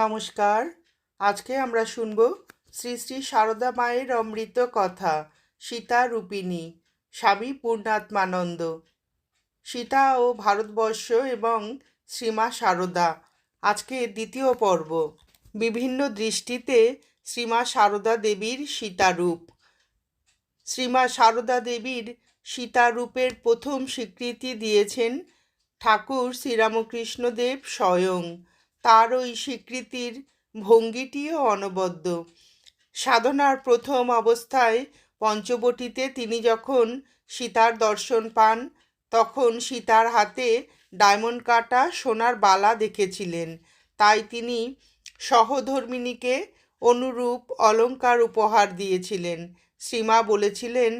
নমস্কার। আজকে আমরা শুনব শ্রী শ্রী সারদা মায়ের অমৃত কথা, সীতা রূপিণী, স্বামী পূর্ণাত্মানন্দ। সীতা ও ভারতবর্ষ এবং শ্রীমা সারদা, আজকে দ্বিতীয় পর্ব। বিভিন্ন দৃষ্টিতে শ্রীমা সারদা দেবীর সীতারূপ শ্রীমা সারদা দেবীর সীতারূপের প্রথম স্বীকৃতি দিয়েছেন ঠাকুর শ্রীরামকৃষ্ণদেব স্বয়ং। তার ওই স্বীকৃতির ভঙ্গিটিও অনবদ্য। সাধনার প্রথম অবস্থায় পঞ্চবটিতে তিনি যখন সীতার দর্শন পান, তখন সীতার হাতে ডায়মন্ড কাটা সোনার বালা দেখেছিলেন। তাই তিনি সহধর্মিণীকে অনুরূপ অলঙ্কার উপহার দিয়েছিলেন। শ্রীমা বলেছিলেন,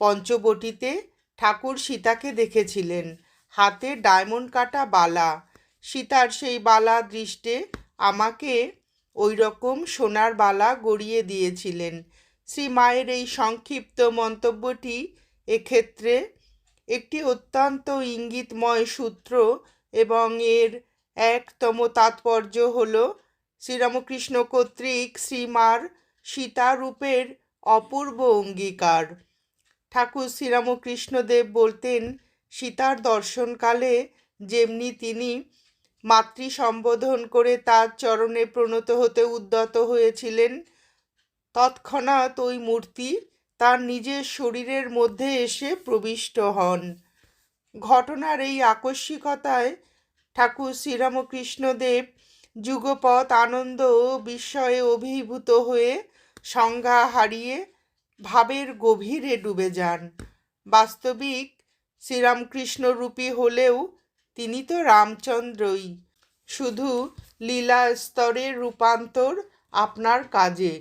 পঞ্চবটিতে ঠাকুর সীতাকে দেখেছিলেন। হাতে ডায়মন্ড কাটা বালা। সীতার সেই বালা দৃষ্টে আমাকে ওই রকম সোনার বালা গড়িয়ে দিয়েছিলেন। শ্রী মায়ের এই সংক্ষিপ্ত মন্তব্যটি এক্ষেত্রে একটি অত্যন্ত ইঙ্গিতময় সূত্র এবং এর একতম তাৎপর্য হল, শ্রীরামকৃষ্ণ কর্তৃক শ্রীমার সীতারূপের অপূর্ব অঙ্গীকার। ঠাকুর শ্রীরামকৃষ্ণদেব বলতেন, সীতার দর্শনকালে যেমনি তিনি মাতৃ সম্বোধন করে তার চরণে প্রণত হতে উদ্যত হয়েছিলেন। তৎক্ষণাৎ ওই মূর্তি তার নিজের শরীরের মধ্যে এসে প্রবিষ্ট হন। ঘটনার এই আকস্মিকতায় ঠাকুর শ্রীরামকৃষ্ণদেব যুগপৎ আনন্দ ও বিস্ময়ে অভিভূত হয়ে সংজ্ঞা হারিয়ে ভাবের গভীরে ডুবে যান। বাস্তবিক শ্রীরামকৃষ্ণরূপী হলেও তিনি তো রামচন্দ্রই। শুধু লীলা স্তরের রূপান্তর আপনার কাজে।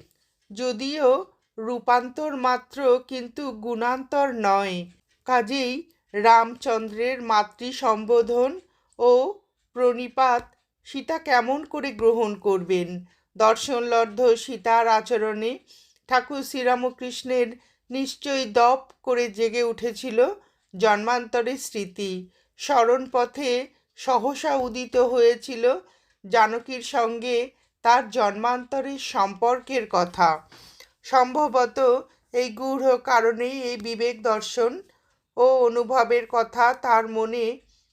যদিও রূপান্তর মাত্র কিন্তু গুণান্তর নয়। কাজেই রামচন্দ্রের মাতৃ সম্বোধন ও প্রণিপাত সীতা কেমন করে গ্রহণ করবেন? দর্শনলব্ধ সীতার আচরণে ঠাকুর শ্রীরামকৃষ্ণের নিশ্চয়ই দপ করে জেগে উঠেছিল জন্মান্তরের স্মৃতি। স্মরণ পথে সহসা উদিত হয়েছিল জানকীর সঙ্গে তার জন্মান্তরের সম্পর্কের কথা। সম্ভবত এই গূঢ় কারণেই এই বিবেক দর্শন ও অনুভবের কথা তার মনে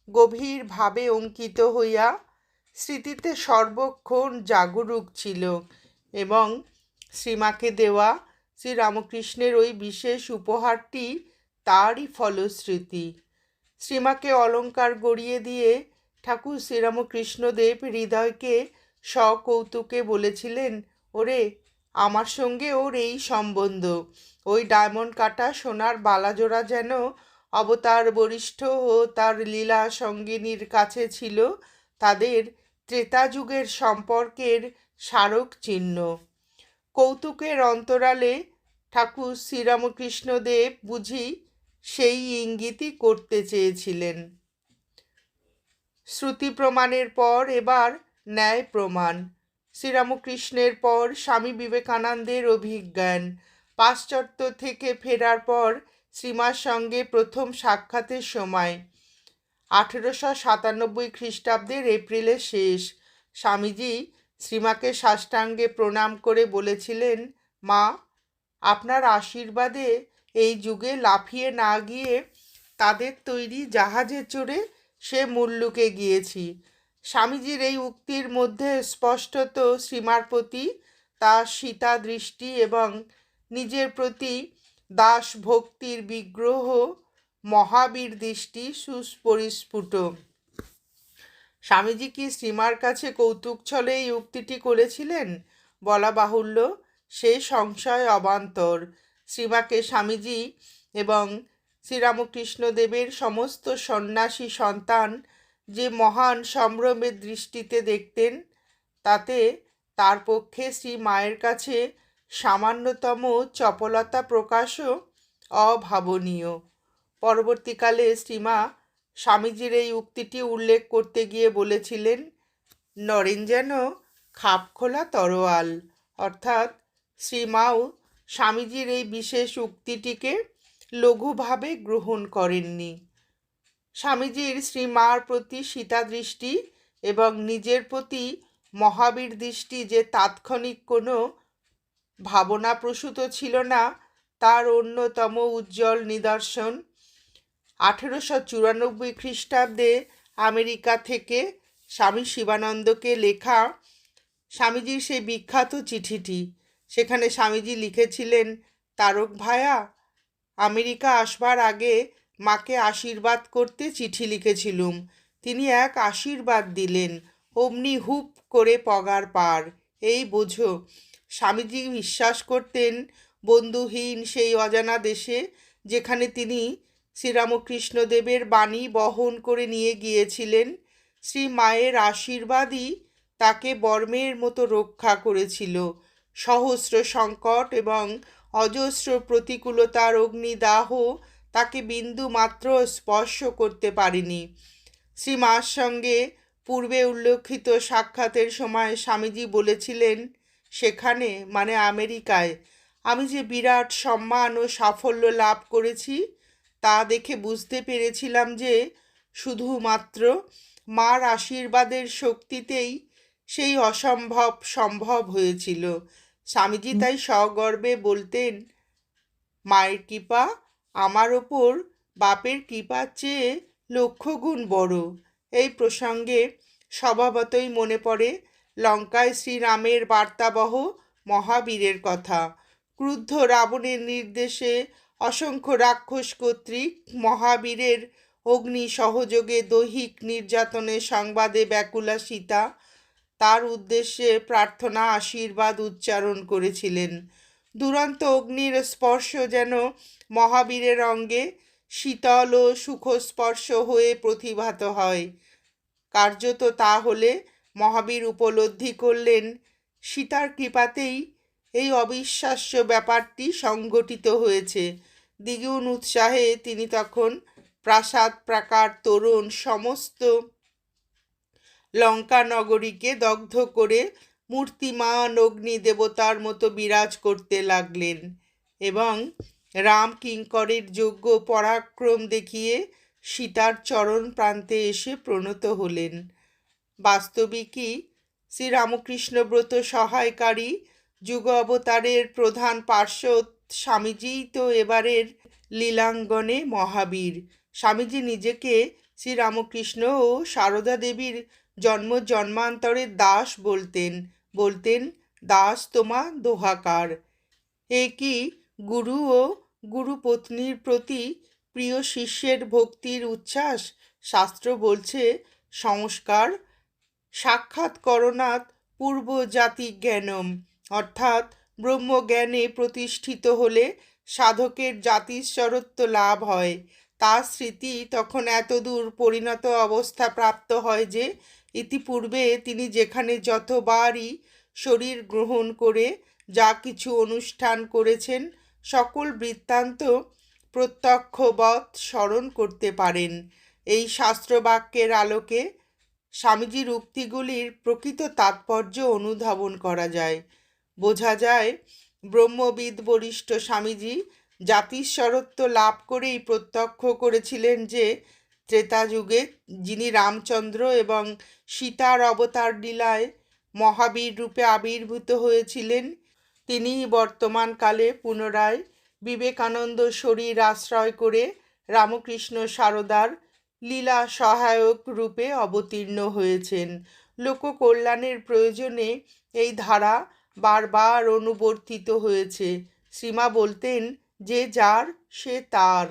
গভীরভাবে অঙ্কিত হইয়া স্মৃতিতে সর্বক্ষণ জাগরুক ছিল এবং শ্রীমাকে দেওয়া শ্রীরামকৃষ্ণের ওই বিশেষ উপহারটি তারই ফলশ্রুতি। শ্রীমাকে অলঙ্কার গড়িয়ে দিয়ে ঠাকুর শ্রীরামকৃষ্ণদেব হৃদয়কে সকৌতুকে বলেছিলেন, ওরে, আমার সঙ্গে ওর এই সম্বন্ধ। ওই ডায়মন্ড কাটা সোনার বালাজোড়া যেন অবতার বরিষ্ঠ ও তার লীলা সঙ্গিনীর কাছে ছিল, তাদের ত্রেতা যুগের সম্পর্কের স্মারক চিহ্ন। কৌতুকের অন্তরালে ঠাকুর শ্রীরামকৃষ্ণদেব বুঝি সেই ইঙ্গিতই করতে চেয়েছিলেন। শ্রুতি প্রমাণের পর এবার ন্যায় প্রমাণ। শ্রীরামকৃষ্ণের পর স্বামী বিবেকানন্দের অভিজ্ঞান। পাশ্চাত্য থেকে ফেরার পর শ্রীমার সঙ্গে প্রথম সাক্ষাতের সময়। আঠেরোশো সাতানব্বই খ্রিস্টাব্দের এপ্রিলের শেষ। স্বামীজি শ্রীমাকে সাষ্টাঙ্গে প্রণাম করে বলেছিলেন, মা, আপনার আশীর্বাদে এই যুগে লাফিয়ে না গিয়ে তাদের তৈরি জাহাজে চড়ে সে মুল্লুকে গিয়েছি। স্বামীজির এই উক্তির মধ্যে স্পষ্টত শ্রীমার প্রতি তার সীতা দৃষ্টি এবং নিজের প্রতি দাস ভক্তির বিগ্রহ মহাবীর দৃষ্টি সুস্পরিস্ফুট স্বামীজি কি শ্রীমার কাছে কৌতুক ছলে এই উক্তিটি করেছিলেন? বলা বাহুল্য, সে সংশয় অবান্তর। শ্রীমাকে স্বামীজি এবং শ্রীরামকৃষ্ণদেবের সমস্ত সন্ন্যাসী সন্তান যে মহান সম্ভ্রমের দৃষ্টিতে দেখতেন, তাতে তার পক্ষে শ্রী মায়ের কাছে সামান্যতম চপলতা প্রকাশও অভাবনীয়। পরবর্তীকালে শ্রীমা স্বামীজির এই উক্তিটি উল্লেখ করতে গিয়ে বলেছিলেন, নরেন যেন খাপ খোলা তরোয়াল। অর্থাৎ শ্রীমাও স্বামীজির এই বিশেষ উক্তিটিকে লঘুভাবে গ্রহণ করেননি। স্বামীজির শ্রীমার প্রতি সীতা দৃষ্টি এবং নিজের প্রতি মহাবীর দৃষ্টি যে তাৎক্ষণিক কোনো ভাবনাপ্রসূত ছিল না, তার অন্যতম উজ্জ্বল নিদর্শন আঠেরোশো চুরানব্বই খ্রিস্টাব্দে আমেরিকা থেকে স্বামী শিবানন্দকে লেখা স্বামীজির সেই বিখ্যাত চিঠিটি। সেখানে স্বামীজি লিখেছিলেন, তারক ভায়া, আমেরিকা আসবার আগে মাকে আশীর্বাদ করতে চিঠি লিখেছিলুম। তিনি এক আশীর্বাদ দিলেন, অমনি হুপ করে পগার পার। এই বোঝো, স্বামীজি বিশ্বাস করতেন বন্ধুহীন সেই অজানা দেশে যেখানে তিনি শ্রীরামকৃষ্ণদেবের বাণী বহন করে নিয়ে গিয়েছিলেন। শ্রী মায়ের আশীর্বাদই তাকে বর্মের মতো রক্ষা করেছিল। সহস্র সংকট এবং অজস্র প্রতিকূলতার অগ্নিদাহ তাকে বিন্দু মাত্র স্পর্শ করতে পারেনি। শ্রীমার সঙ্গে পূর্বে উল্লেখিত সাক্ষাতের সময় স্বামীজি বলেছিলেন, সেখানে মানে আমেরিকায়, আমি যে বিরাট সম্মান ও সাফল্য লাভ করেছি, তা দেখে বুঝতে পেরেছিলাম যে শুধুমাত্র মার আশীর্বাদের শক্তিতেই সেই অসম্ভব সম্ভব হয়েছিল। স্বামীজি তাই সগর্বে বলতেন মায়ের কৃপা আমার ওপর বাপের কৃপার চেয়ে লক্ষ গুণ বড়। এই প্রসঙ্গে স্বভাবতই মনে পড়ে লঙ্কায় শ্রীরামের বার্তাবহ মহাবীরের কথা। ক্রুদ্ধ রাবণের নির্দেশে অসংখ্য রাক্ষস কর্তৃক মহাবীরের অগ্নি সহযোগে দৈহিক নির্যাতনের সংবাদে ব্যাকুলা সীতা তার উদ্দেশ্যে প্রার্থনা, আশীর্বাদ উচ্চারণ করেছিলেন। দুরন্ত অগ্নির স্পর্শ যেন মহাবীরের অঙ্গে শীতল ও সুখস্পর্শ হয়ে প্রতিভাত হয়। কার্যত তা হলে মহাবীর উপলব্ধি করলেন, সীতার কৃপাতেই এই অবিশ্বাস্য ব্যাপারটি সংগঠিত হয়েছে। দ্বিগুণ উৎসাহে তিনি তখন প্রাসাদ, প্রাকার, তরুণ, সমস্ত লঙ্কা নগরীকে দগ্ধ করে মূর্তিমান অগ্নি দেবতার মতো বিরাজ করতে লাগলেন এবং রাম কিঙ্করের যোগ্য পরাক্রম দেখিয়ে সীতার চরণ প্রান্তে এসে প্রণত হলেন। বাস্তবিকই শ্রীরামকৃষ্ণ ব্রত সহায়কারী যুগ অবতারের প্রধান পার্শ্ব স্বামীজিই তো এবারের লীলাঙ্গনে মহাবীর। স্বামীজি নিজেকে শ্রীরামকৃষ্ণ ও সারদা দেবীর জন্ম জন্মান্তরের দাস বলতেন বলতেন, দাস তোমা দোহাকার। এ কি গুরু ও গুরুপত্নীর প্রতি প্রিয় শিষ্যের ভক্তির উচ্ছ্বাস? শাস্ত্র বলছে, সংস্কার, সাক্ষাৎ করণাৎ পূর্ব জাতি জ্ঞানম। অর্থাৎ ব্রহ্মজ্ঞানে প্রতিষ্ঠিত হলে সাধকের জাতিস্বরত্ব লাভ হয়। তার স্মৃতি তখন এতদূর পরিণত অবস্থা প্রাপ্ত হয় যে ইতিপূর্বে তিনি যেখানে যতবারই শরীর গ্রহণ করে যা কিছু অনুষ্ঠান করেছেন, সকল বৃত্তান্ত প্রত্যক্ষবৎ স্মরণ করতে পারেন। এই শাস্ত্রবাক্যের আলোকে স্বামীজির উক্তিগুলির প্রকৃত তাৎপর্য অনুধাবন করা যায়। বোঝা যায়, ব্রহ্মবিদ বরিষ্ঠ স্বামীজি জাতিস্বরত্ব লাভ করেই প্রত্যক্ষ করেছিলেন যে ত্রেতা যুগে যিনি রামচন্দ্র এবং সীতার অবতার লীলায় মহাবীর রূপে আবির্ভূত হয়েছিলেন, তিনি বর্তমানকালে পুনরায় বিবেকানন্দ শরীর আশ্রয় করে রামকৃষ্ণ সারদার লীলা সহায়ক রূপে অবতীর্ণ হয়েছেন। লোককল্যাণের প্রয়োজনে এই ধারা বারবার অনুবর্তিত হয়েছে। শ্রীমা বলতেন যে যার সে তার,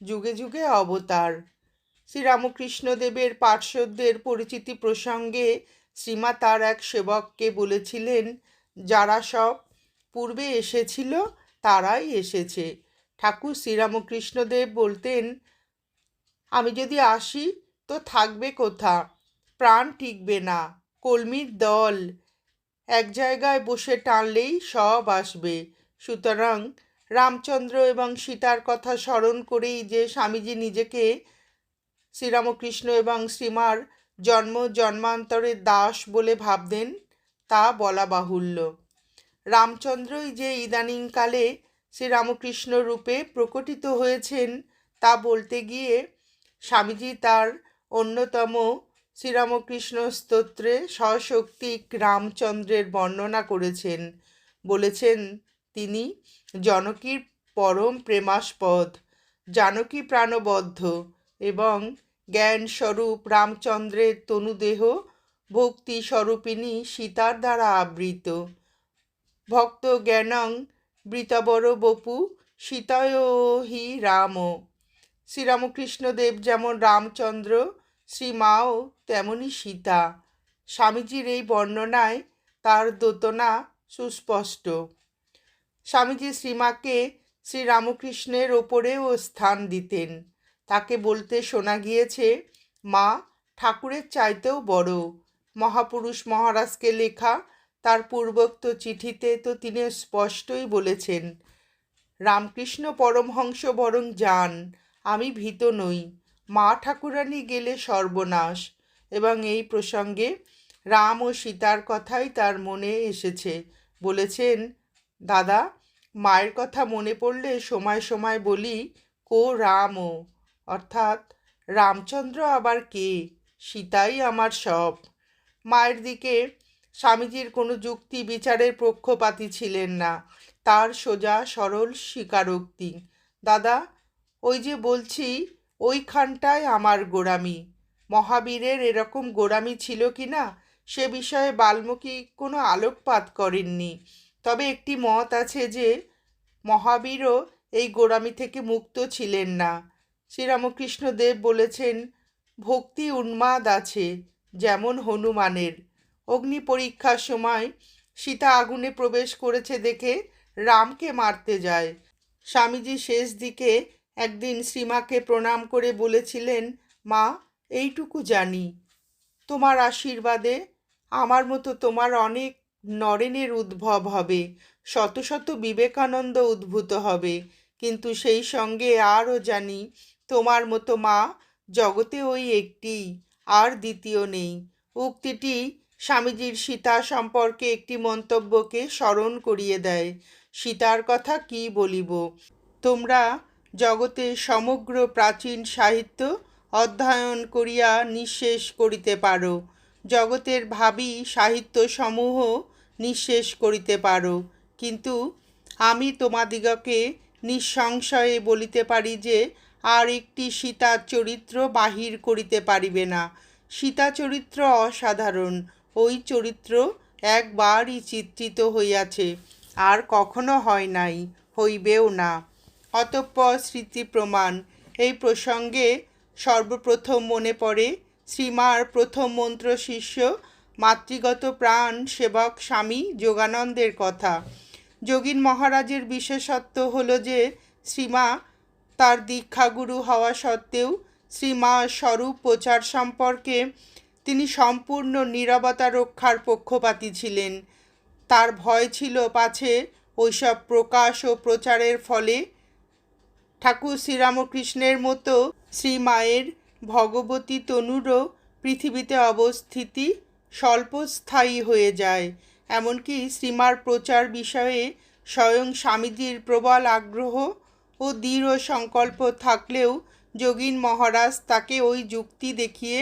যুগে যুগে অবতার। শ্রীরামকৃষ্ণদেবের পার্শ্বদের পরিচিতি প্রসঙ্গে শ্রীমা তার এক সেবককে বলেছিলেন, যারা সব পূর্বে এসেছিল, তারাই এসেছে। ঠাকুর শ্রীরামকৃষ্ণদেব বলতেন, আমি যদি আসি, তো থাকবে কোথা? প্রাণ টিকবে না, কলমির দল। এক জায়গায় বসে টানলেই সব আসবে। সুতরাং রামচন্দ্র এবং সীতার কথা স্মরণ করেই যে স্বামীজি নিজেকে শ্রীরামকৃষ্ণ এবং শ্রীমার জন্ম জন্মান্তরের দাস বলে ভাবতেন তা বলা বাহুল্য। রামচন্দ্রই যে ইদানিংকালে শ্রীরামকৃষ্ণ রূপে প্রকটিত হয়েছেন তা বলতে গিয়ে স্বামীজি তার অন্যতম শ্রীরামকৃষ্ণ স্তোত্রে সশক্তিক রামচন্দ্রের বর্ণনা করেছেন। বলেছেন তিনি, জনকীর পরম প্রেমাস্পদ, জানকী প্রাণবদ্ধ এবং জ্ঞানস্বরূপ রামচন্দ্রের তনুদেহ ভক্তি স্বরূপিণী সীতার দ্বারা আবৃত। ভক্ত জ্ঞানং বৃতবর বপু, সীতায় হি রাম। শ্রীরামকৃষ্ণদেব যেমন রামচন্দ্র, শ্রীমাও তেমনি সীতা। স্বামীজির এই বর্ণনায় তার দোতনা সুস্পষ্ট। স্বামীজি শ্রীমাকে শ্রীরামকৃষ্ণের ওপরেও স্থান দিতেন। তাকে বলতে শোনা গিয়েছে, মা, ঠাকুরের চাইতেও বড়। মহাপুরুষ মহারাজকে লেখা তার পূর্বোক্ত চিঠিতে তো তিনি স্পষ্টই বলেছেন, রামকৃষ্ণ পরমহংস বরং যান, আমি ভীত নই। মা ঠাকুরানী গেলে সর্বনাশ। এবং এই প্রসঙ্গে রাম ও সীতার কথাই তার মনে এসেছে। বলেছেন, দাদা, মায়ের কথা মনে পড়লে সময় সময় বলি, কো রাম। ও অর্থাৎ রামচন্দ্র আবার কে? সীতাই আমার সব। মায়ের দিকে স্বামীজির কোনো যুক্তি বিচারের পক্ষপাতী ছিলেন না। তার সোজা সরল স্বীকারোক্তি। দাদা, ওই যে বলছি ওইখানটায় আমার গোড়ামি। মহাবীরের এরকম গোড়ামি ছিল কি না, সে বিষয়ে বাল্মীকি কোনো আলোকপাত করেননি। তবে একটি মত আছে যে, মহাবীরও এই গোড়ামি থেকে মুক্ত ছিলেন না। শ্রীরামকৃষ্ণ দেব বলেছেন, ভক্তি উন্মাদ আছে, যেমন হনুমানের। অগ্নি পরীক্ষার সময় সীতা আগুনে প্রবেশ করেছে দেখে রামকে মারতে যায়। স্বামীজি শেষ দিকে একদিন শ্রীমাকে প্রণাম করে বলেছিলেন, মা, এইটুকু জানি। তোমার আশীর্বাদে আমার মতো তোমার অনেক নরেনের উদ্ভব হবে, শত শত বিবেকানন্দ উদ্ভূত হবে, কিন্তু সেই সঙ্গে আরও জানি তোমার মতো মা জগতে ওই একটি, আর দ্বিতীয় নেই। উক্তিটি স্বামীজির সীতা সম্পর্কে একটি মন্তব্যকে স্মরণ করিয়ে দেয়। সীতার কথা কি বলিব? তোমরা জগতে সমগ্র প্রাচীন সাহিত্য অধ্যয়ন করিয়া নিঃশেষ করিতে পারো। জগতের ভাবি সাহিত্য সমূহ নিঃশেষ করিতে পারো। কিন্তু আমি তোমাদিগকে নিঃসংশয়ে বলিতে পারি যে আর একটি সীতার চরিত্র বাহির করিতে পারিবে না। সীতা চরিত্র অসাধারণ। ওই চরিত্র একবারই চিত্রিত হইয়াছে। আর কখনো হয় নাই, হইবেও না। অতঃপর স্মৃতি প্রমাণ। এই প্রসঙ্গে সর্বপ্রথম মনে পড়ে, শ্রীমার প্রথম মন্ত্র শিষ্য, মাতৃগত প্রাণ সেবক স্বামী যোগানন্দের কথা। যোগীন মহারাজের বিশেষত্ব হলো যে, শ্রীমা তার দীক্ষাগুরু হওয়া সত্ত্বেও শ্রীমা স্বরূপ প্রচার সম্পর্কে তিনি সম্পূর্ণ নিরবতা রক্ষার পক্ষপাতী ছিলেন। তার ভয় ছিল পাছে ওইসব প্রকাশ ও প্রচারের ফলে ঠাকুর শ্রীরামকৃষ্ণের মতো শ্রীমায়ের ভগবতী তনুরও পৃথিবীতে অবস্থিতি স্বল্পস্থায়ী হয়ে যায়। এমনকি শ্রীমার প্রচার বিষয়ে স্বয়ং স্বামীজির প্রবল আগ্রহ ও দৃঢ় সংকল্প থাকলেও যোগীন মহারাজ তাকে ওই যুক্তি দেখিয়ে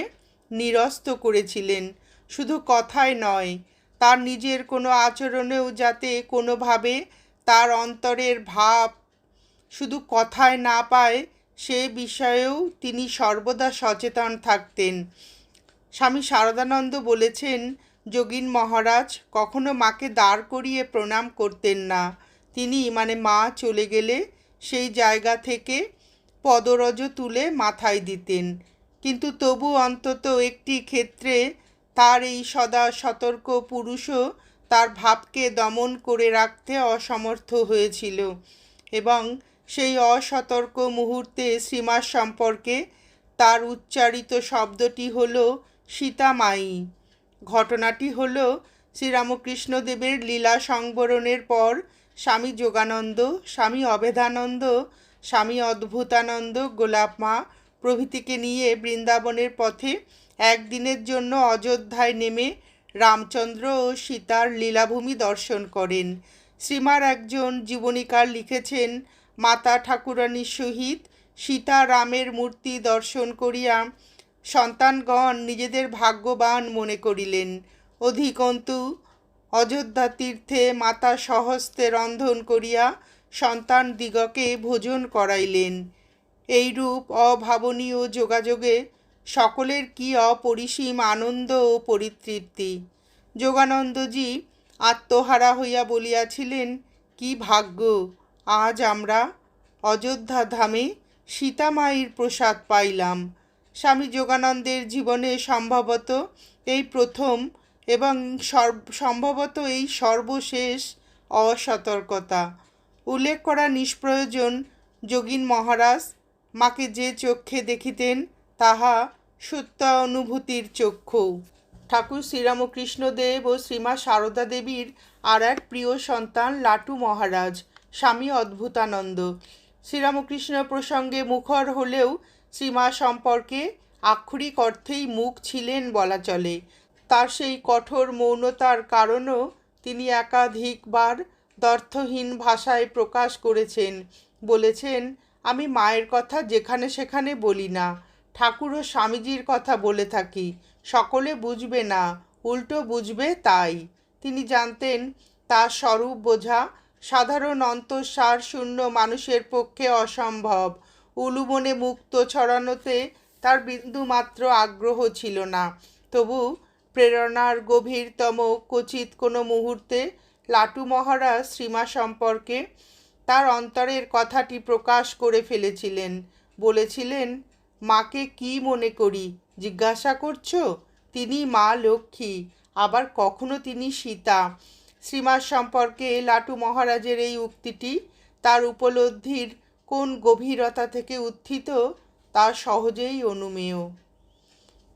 নিরস্ত করেছিলেন। শুধু কথায় নয়, তার নিজের কোনো আচরণেও যাতে কোনোভাবে তার অন্তরের ভাব শুধু কথায় না পায়, সে বিষয়েও তিনি সর্বদা সচেতন থাকতেন। স্বামী শারদানন্দ বলেছেন, যোগীন মহারাজ কখনো মাকে দাঁড় করিয়ে প্রণাম করতেন না। তিনি মানে মা চলে গেলে সেই জায়গা থেকে পদরজ তুলে মাথায় দিতেন। কিন্তু তবু অন্তত একটি ক্ষেত্রে তার এই সদা সতর্ক পুরুষও তার ভাবকে দমন করে রাখতে অসমর্থ হয়েছিল এবং সেই অসতর্ক মুহূর্তে শ্রীমার সম্পর্কে তার উচ্চারিত শব্দটি হল সীতামাই। ঘটনাটি হল শ্রীরামকৃষ্ণদেবের লীলা সংবরণের পর স্বামী যোগানন্দ, স্বামী অভেদানন্দ স্বামী অদ্ভুতানন্দ গোলাপমা প্রভৃতিকে নিয়ে বৃন্দাবনের পথে একদিনের জন্য অযোধ্যায় নেমে রামচন্দ্র ও সীতার লীলাভূমি দর্শন করেন। শ্রীমার একজন জীবনীকার লিখেছেন, মাতা ঠাকুরানীর সহিত সীতা রামের মূর্তি দর্শন করিয়া সন্তানগণ নিজেদের ভাগ্যবান মনে করিলেন। অধিকন্তু অযোধ্যা তীর্থে মাতা সহস্তে রন্ধন করিয়া সন্তান দিগকে ভোজন করাইলেন। এইরূপ অভাবনীয় যোগাযোগে সকলের কি অপরিসীম আনন্দ ও পরিতৃপ্তি। যোগানন্দজি আত্মহারা হইয়া বলিয়াছিলেন, কি ভাগ্য! আজ আমরা অযোধ্যা ধামে সীতামায়ীর প্রসাদ পাইলাম। স্বামী যোগানন্দের জীবনে সম্ভবত এই প্রথম এবং সম্ভবত এই সর্বশেষ অসতর্কতা। উল্লেখ করা নিষ্প্রয়োজন যোগীন মহারাজ মাকে যে চক্ষে দেখিতেন তাহা সত্য অনুভূতির চক্ষু। ঠাকুর শ্রীরামকৃষ্ণদেব ও শ্রীমা সারদা দেবীর আর এক প্রিয় সন্তান লাটু মহারাজ, স্বামী অদ্ভুতানন্দ। শ্রীরামকৃষ্ণ প্রসঙ্গে মুখর হলেও শ্রীমা সম্পর্কে আক্ষরিক অর্থেই মুখ ছিলেন বলা চলে। তার সেই কঠোর মৌনতার কারণও তিনি একাধিকবার দর্থহীন ভাষায় প্রকাশ করেছেন। বলেছেন, আমি মায়ের কথা যেখানে সেখানে বলি না। ঠাকুর ও স্বামীজির কথা বলে থাকি। সকলে বুঝবে না, উল্টো বুঝবে তাই। তিনি জানতেন তার স্বরূপ বোঝা সাধারণ অন্তঃসার শূন্য মানুষের পক্ষে অসম্ভব। উলুবনে মুক্ত ছড়ানোতে তার বিন্দুমাত্র আগ্রহ ছিল না। তবু প্রেরণার গভীরতম কচিত কোনো মুহূর্তে লাটু মহারাজ শ্রীমা সম্পর্কে তার অন্তরের কথাটি প্রকাশ করে ফেলেছিলেন। বলেছিলেন, মাকে কি মনে করি? জিজ্ঞাসা করছ? তিনি মা লক্ষ্মী, আবার কখনো তিনি সীতা। শ্রীমার সম্পর্কে লাটু মহারাজের এই উক্তিটি তার উপলব্ধির কোন গভীরতা থেকে উত্থিত তা সহজেই অনুমেয়।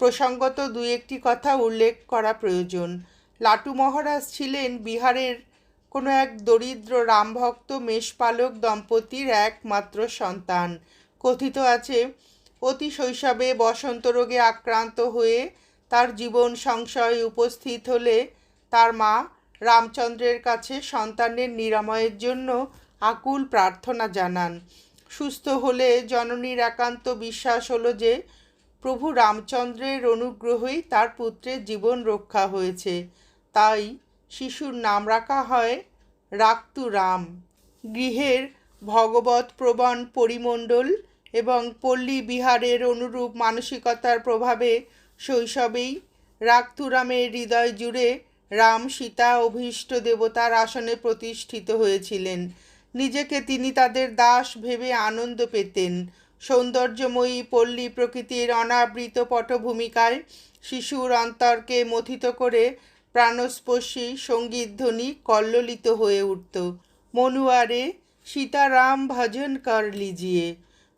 প্রসঙ্গত দু একটি কথা উল্লেখ করা প্রয়োজন। লাটু মহারাজ ছিলেন বিহারের কোনো এক দরিদ্র রামভক্ত মেষপালক দম্পতির একমাত্র সন্তান। কথিত আছে, অতি শৈশবে বসন্ত রোগে আক্রান্ত হয়ে তার জীবন সংশয়ে উপস্থিত হলে তার মা রামচন্দ্রের কাছে সন্তানের নিরাময়ের জন্য আকুল প্রার্থনা জানান। সুস্থ হলে জননীর একান্ত বিশ্বাস হলো যে প্রভু রামচন্দ্রের অনুগ্রহেই তার পুত্রের জীবন রক্ষা হয়েছে। তাই শিশুর নাম রাখা হয় রাক্তু রাম গৃহের ভগবত প্রবণ পরিমণ্ডল এবং পল্লী বিহারের অনুরূপ মানসিকতার প্রভাবে শৈশবেই রাক্তুরামের হৃদয় জুড়ে রাম সীতা অভীষ্ট দেবতার আসনে প্রতিষ্ঠিত হয়েছিলেন। নিজেকে তিনি তাদের দাস ভেবে আনন্দ পেতেন। সৌন্দর্যময়ী পল্লী প্রকৃতির অনাবৃত পটভূমিকায় শিশুর অন্তরকে মথিত করে প্রাণস্পর্শী সঙ্গীতধ্বনি কল্লোলিত হয়ে উঠত। মনুয়ারে, সীতারাম ভজন কর লিজিয়ে।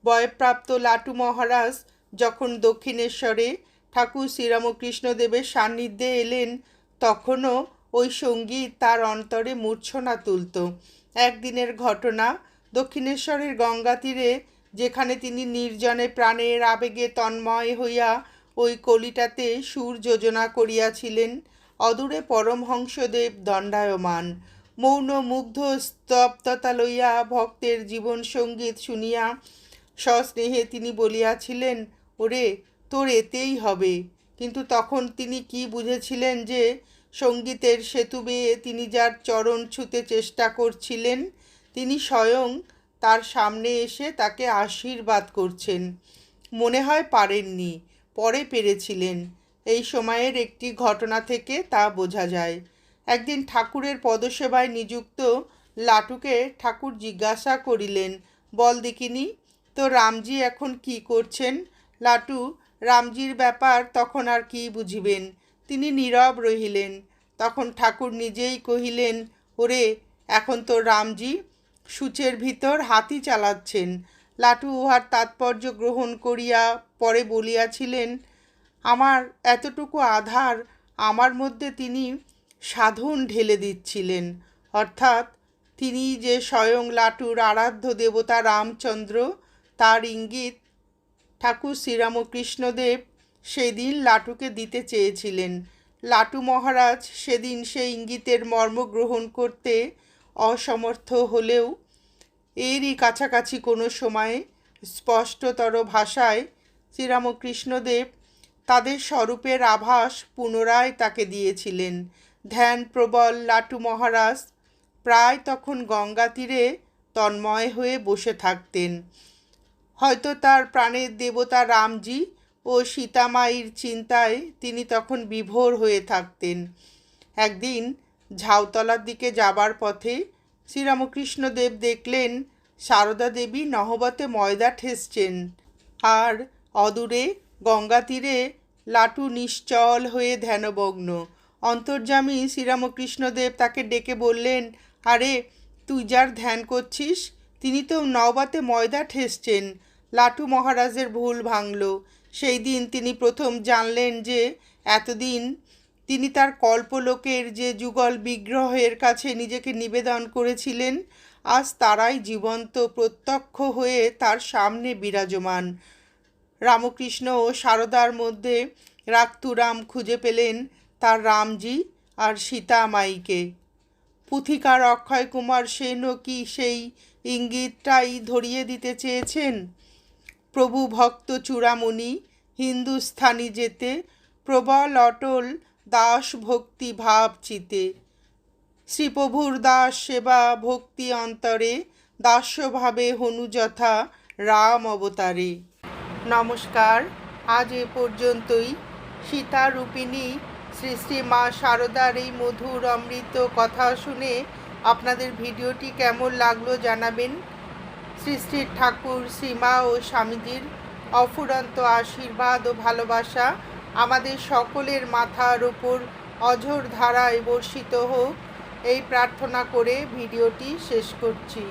বয়প্রাপ্ত লাটু মহারাজ যখন দক্ষিণেশ্বরে ঠাকুর শ্রীরামকৃষ্ণদেবের সান্নিধ্যে এলেন, তখনও ওই সংগীত তার অন্তরে মূর্ছনা তুলত। একদিনের ঘটনা দক্ষিণেশ্বরের গঙ্গা তীরে যেখানে তিনি নির্জনে প্রাণের আবেগে তন্ময় হইয়া ওই কলিটাতে সুর যোজনা করিয়াছিলেন। অদূরে পরমহংসদেব দণ্ডায়মান, মৌন মুগ্ধ স্তব্ধতা লইয়া ভক্তের জীবন সংগীত শুনিয়া সস্নেহে তিনি বলিয়াছিলেন, ওরে, তোর এতেই হবে। কিন্তু তখন তিনি কি বুঝেছিলেন যে সঙ্গীতের সেতু বেয়ে তিনি যার চরণ ছুতে চেষ্টা করছিলেন, তিনি স্বয়ং তার সামনে এসে তাকে আশীর্বাদ করছেন। মনে হয় পারেননি, পরে পেরেছিলেন। এই সময়ের একটি ঘটনা থেকে তা বোঝা যায়। একদিন ঠাকুরের পদসেবায় নিযুক্ত লাটুকে ঠাকুর জিজ্ঞাসা করিলেন, বল দেখিনি, তো রামজি এখন কি করছেন? লাটু, রামজির ব্যাপার তখন আর কি বুঝিবেন? তিনি নীরব রহিলেন। তখন ঠাকুর নিজেই কহিলেন, ওরে, এখন তো রামজি সূচের ভিতর হাতি চালাচ্ছেন। লাটু উহার তাৎপর্য গ্রহণ করিয়া পরে বলিয়াছিলেন, আমার এতটুকু আধার আমার মধ্যে তিনি সাধন ঢেলে দিচ্ছিলেন। অর্থাৎ তিনি যে স্বয়ং লাটুর আরাধ্য দেবতা রামচন্দ্র, তার ইঙ্গিত, ঠাকুর শ্রীরামকৃষ্ণদেব সেদিন লাটুকে দিতে চেয়েছিলেন। লাটু মহারাজ সেদিন সেই ইঙ্গিতের মর্ম গ্রহণ করতে অসমর্থ হলেও এরই কাছাকাছি কোনো সময়ে স্পষ্টতর ভাষায় শ্রীরামকৃষ্ণদেব তাদের স্বরূপের আভাস পুনরায় তাকে দিয়েছিলেন। ধ্যান প্রবল লাটু মহারাজ প্রায় তখন গঙ্গা তীরে তন্ময় হয়ে বসে থাকতেন। হয়তো তার প্রাণের দেবতা রামজি ও সীতামাইর চিন্তায় তিনি তখন বিভোর হয়ে থাকতেন। একদিন ঝাউতলার দিকে যাবার পথে শ্রীরামকৃষ্ণদেব দেখলেন সারদা দেবী নহবতে ময়দা ঠেসছেন আর অদূরে গঙ্গা তীরে লাটু নিশ্চল হয়ে ধ্যানমগ্ন। অন্তর্যামী শ্রীরামকৃষ্ণদেব তাকে ডেকে বললেন, আরে, তুই যার ধ্যান করছিস, তিনি তো নওবাতে ময়দা ঠেসছেন। লাটু মহারাজের ভুল ভাঙল। সেই দিন তিনি প্রথম জানলেন যে এতদিন তিনি তার কল্পলোকের যে যুগল বিগ্রহের কাছে নিজেকে নিবেদন করেছিলেন, আজ তারাই জীবন্ত প্রত্যক্ষ হয়ে তার সামনে বিরাজমান। রামকৃষ্ণ ও সারদার মধ্যে রাক্তুরাম খুঁজে পেলেন তার রামজি আর সীতা মাইকে পুথিকার অক্ষয় কুমার সেনও কি সেই ইঙ্গিতটাই ধরিয়ে দিতে চেয়েছেন? প্রভু ভক্ত চূড়ামণি, হিন্দুস্থানি যেতে প্রবল অটল দাস ভক্তি ভাব চিতে। শ্রীপ্রভুর দাস সেবা ভক্তি অন্তরে, দাস্যভাবে হনু যথা রাম অবতারে। নমস্কার, আজ এ পর্যন্তই। সীতা রূপিণী শ্রী শ্রী মা শারদার এই মধুর অমৃত কথা শুনে আপনাদের ভিডিওটি কেমন লাগল জানাবেন। শ্রী শ্রী ঠাকুর শ্রীমা ও স্বামীজির অফুরন্ত আশীর্বাদ ও ভালোবাসা আমাদের সকলের মাথার উপর অঝোর ধারায় বর্ষিত হোক। এই প্রার্থনা করে ভিডিওটি শেষ করছি।